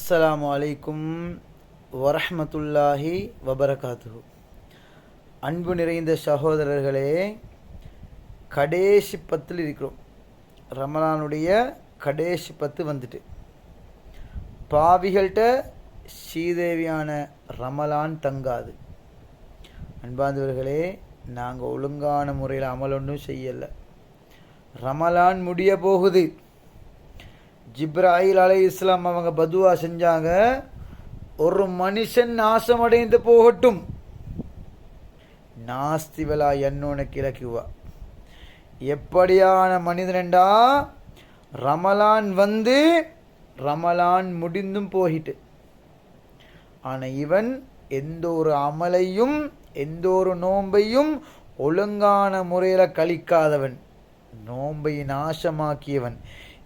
அஸ்லாம் அலைக்கும் வரஹ்மத்துல்லாஹி வபரகாத்து அன்பு நிறைந்த சகோதரர்களே கடேசி பத்தில் இருக்கிறோம். ரமலானுடைய கடேசி பத்து வந்துட்டு. பாவிகள்கிட்ட ஸ்ரீதேவியான ரமலான் தங்காது. அன்பாந்தவர்களே நாங்கள் ஒழுங்கான முறையில் அமல் ஒன்றும் செய்யலை. ரமலான் முடிய போகுது. ஜிப்ராஹில் அலை இஸ்லாம் அவங்க பதுவா செஞ்சாங்க. ஒரு மனுஷன் நாசமடைந்து போகட்டும். நாஸ்திவலா என்னோன கிழக்குவா எப்படியான மனிதனண்டா? ரமலான் வந்து ரமலான் முடிந்தும் போயிட்டு. ஆனால் இவன் எந்த ஒரு அமலையும் எந்த ஒரு நோன்பையும் ஒழுங்கான முறையில் கழிக்காதவன். நோன்பை நாசமாக்கியவன்.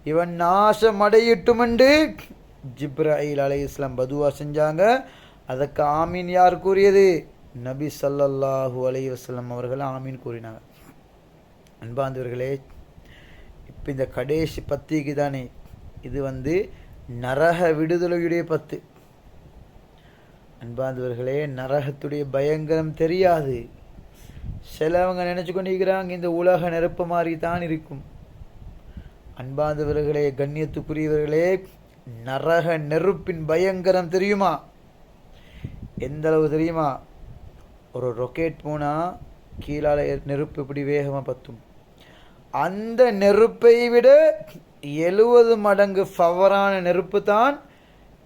இவன் நாசம் என்று ஜிப்ராயில் அலை இஸ்லாம் பதுவா செஞ்சாங்க. அதற்கு ஆமீன் யார் கூறியது? நபி சல்லல்லாஹூ அலைஹி வஸ்லம் அவர்கள் ஆமீன் கூறினாங்க. அன்பாந்தவர்களே இப்போ இந்த கடைசி பத்திக்கு தானே. இது வந்து நரக விடுதலையுடைய பத்து. அன்பாந்தவர்களே நரகத்துடைய பயங்கரம் தெரியாது. சிலவங்க நினச்சி கொண்டிருக்கிறாங்க இந்த உலக நெருப்பு மாதிரி தான் இருக்கும். அன்பாந்தவர்களே கண்ணியத்துக்குரியவர்களே நரக நெருப்பின் பயங்கரம் தெரியுமா? எந்த அளவு தெரியுமா? ஒரு ரொக்கெட் போனால் கீழால் நெருப்பு இப்படி வேகமாக பத்தும். அந்த நெருப்பை விட எழுபது மடங்கு ஃபவரான நெருப்பு தான்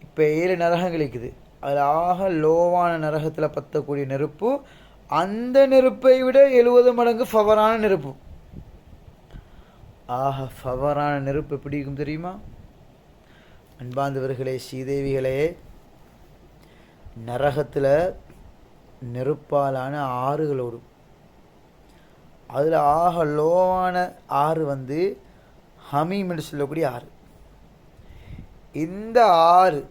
இப்போ ஏழு நரகம் கிடைக்குது அதில் ஆக லோவான நரகத்தில் பற்றக்கூடிய நெருப்பு அந்த நெருப்பை விட எழுபது மடங்கு ஃபவரான நெருப்பு. ஆக ஃபவரான நெருப்பு எப்படி இருக்கும் தெரியுமா? அன்பாந்தவர்களே ஸ்ரீதேவிகளே நரகத்தில் நெருப்பாலான ஆறுகள் ஓடும். அதில் ஆக லோவான ஆறு வந்து ஹமீம் என்று சொல்லக்கூடிய ஆறு. இந்த ஆறு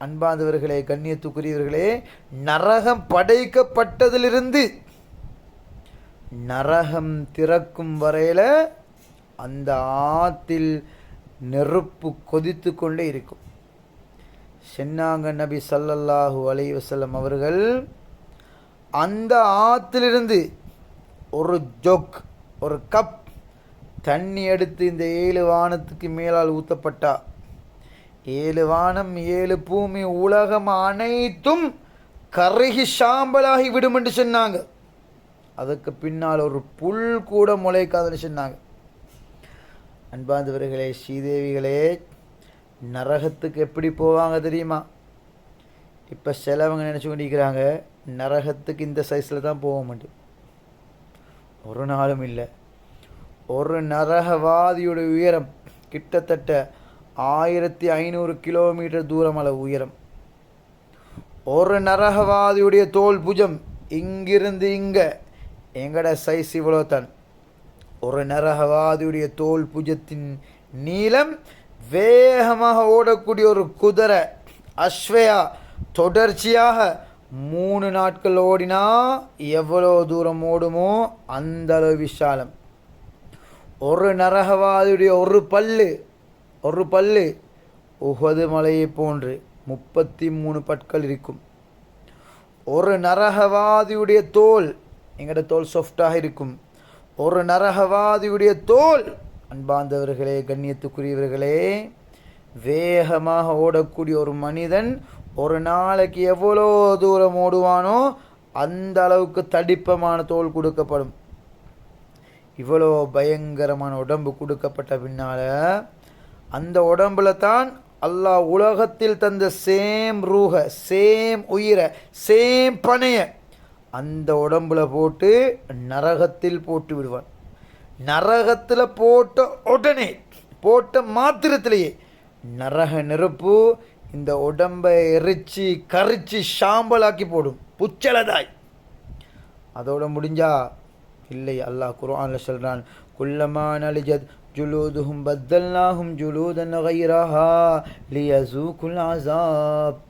அன்பாந்தவர்களே கண்ணியத்துக்குரியவர்களே நரகம் படைக்கப்பட்டதிலிருந்து நரகம் திறக்கும் வரையில் அந்த ஆத்தில் நெருப்பு கொதித்து கொண்டே இருக்கும். சென்னாங்க நபி சல்லல்லாஹு அலைஹி அவர்கள் அந்த ஆத்திலிருந்து ஒரு ஜொக் ஒரு கப் தண்ணி எடுத்து இந்த ஏழு வானத்துக்கு மேலால் ஊற்றப்பட்டா ஏழு வானம் ஏழு பூமி உலகம் அனைத்தும் கருகி சாம்பலாகி விடும் என்று சொன்னாங்க. அதுக்கு பின்னால் ஒரு புல் கூட முளைக்காதுன்னு சொன்னாங்க. அன்பாந்தவர்களே ஸ்ரீதேவிகளே நரகத்துக்கு எப்படி போவாங்க தெரியுமா? இப்போ சிலவங்க நினச்சி கொண்டிருக்கிறாங்க நரகத்துக்கு இந்த சைஸில் தான் போக மாட்டேன் ஒரு நாளும் இல்லை. ஒரு நரகவாதியோட உயரம் கிட்டத்தட்ட ஆயிரத்தி ஐநூறு கிலோமீட்டர் தூரம் அளவு உயரம். ஒரு நரகவாதியுடைய தோல் புஜம் இங்கிருந்து இங்கே. எங்கட சைஸ் இவ்வளோ தான் ஒரு நரகவாதியுடைய தோல் புஜத்தின் நீளம் வேகமாக ஓடக்கூடிய ஒரு குதிரை அஸ்வயா தொடர்ச்சியாக மூணு நாட்கள் ஓடினா எவ்வளோ தூரம் ஓடுமோ அந்த அளவு விஷாலம் ஒரு நரகவாதியுடைய ஒரு பல்லு ஒரு பல்லு உகது மலையை போன்று முப்பத்தி மூணு பற்கள் இருக்கும். ஒரு நரகவாதியுடைய தோல் எங்கட தோல் சாஃப்டாக இருக்கும். ஒரு நரகவாதியுடைய தோல். அன்பாந்தவர்களே கண்ணியத்துக்குரியவர்களே வேகமாக ஓடக்கூடிய ஒரு மனிதன் ஒரு நாளைக்கு எவ்வளோ தூரம் ஓடுவானோ அந்த அளவுக்கு தடிப்பமான தோல் கொடுக்கப்படும். இவ்வளோ பயங்கரமான உடம்பு கொடுக்கப்பட்ட பின்னால் அந்த உடம்புல தான் அல்லாஹ் உலகத்தில் தந்த சேம் ரூக சேம் உயிரை சேம் பனைய அந்த உடம்புல போட்டு நரகத்தில் போட்டு விடுவான். நரகத்தில் போட்ட உடனே போட்ட மாத்திரத்திலேயே நரக நெருப்பு இந்த உடம்பை எரிச்சு கரிச்சு சாம்பலாக்கி போடும். புச்சலதாய் அதோட முடிஞ்சா இல்லை அல்லாஹ் குரான்ல சொல்றான் குல்லமா நலிஜத் ஜுலூதுஹும் பத்தல்லாஹும் ஜுலூதன் லியசூ குல் ஆசாப்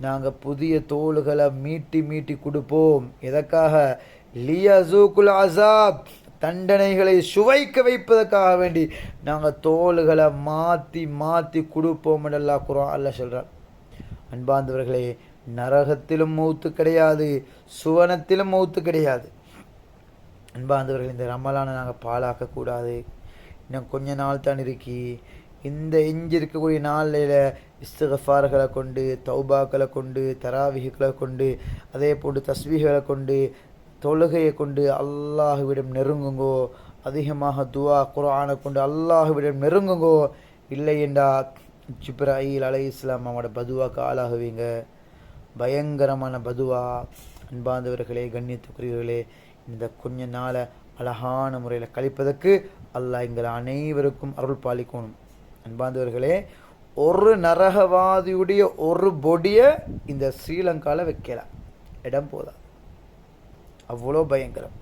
நாங்கள் புதிய தோள்களை மீட்டி மீட்டி கொடுப்போம். எதற்காக? லியசூக்குல் அஸாப் தண்டனைகளை சுவைக்க வைப்பதற்காக வேண்டி நாங்கள் தோள்களை மாற்றி மாற்றி கொடுப்போம் அல்லா குரான் அல்ல சொல்கிறார் அன்பாந்தவர்களே நரகத்திலும் மௌத்து கிடையாது சுவனத்திலும் மௌத்து கிடையாது. அன்பாந்தவர்கள் இந்த ரமலானை நாங்கள் பாழாக்கக்கூடாது. இன்னும் கொஞ்ச நாள் தான் இருக்கி. இந்த எஞ்சி இருக்கக்கூடிய நாளில் இஸ்தகஃபார்களை கொண்டு தௌபாக்களை கொண்டு தராவிகளை கொண்டு அதே போன்று தஸ்வீகளை கொண்டு தொழுகையை கொண்டு அல்லாஹுவிடம் நெருங்குங்கோ. அதிகமாக துவா குரானை கொண்டு அல்லாஹுவிடம் நெருங்குங்கோ. இல்லை என்றா ஜிப்ராயில் அலை இஸ்லாம் அவங்களோட பதுவாக்கு ஆளாகுவீங்க. பயங்கரமான பதுவா. அன்பாந்தவர்களே கண்ணியத்துக்குரியவர்களே இந்த கொஞ்ச நாளை அழகான முறையில் கழிப்பதற்கு அல்லாஹ் எங்கள் அனைவருக்கும் அருள் பாலிக்கணும். அன்பார்ந்தவர்களே ஒரு நரகவாதியுடைய ஒரு பொடியை இந்த ஸ்ரீலங்காவில் வைக்கலாம். இடம் போதா அவ்வளோ பயங்கரம்.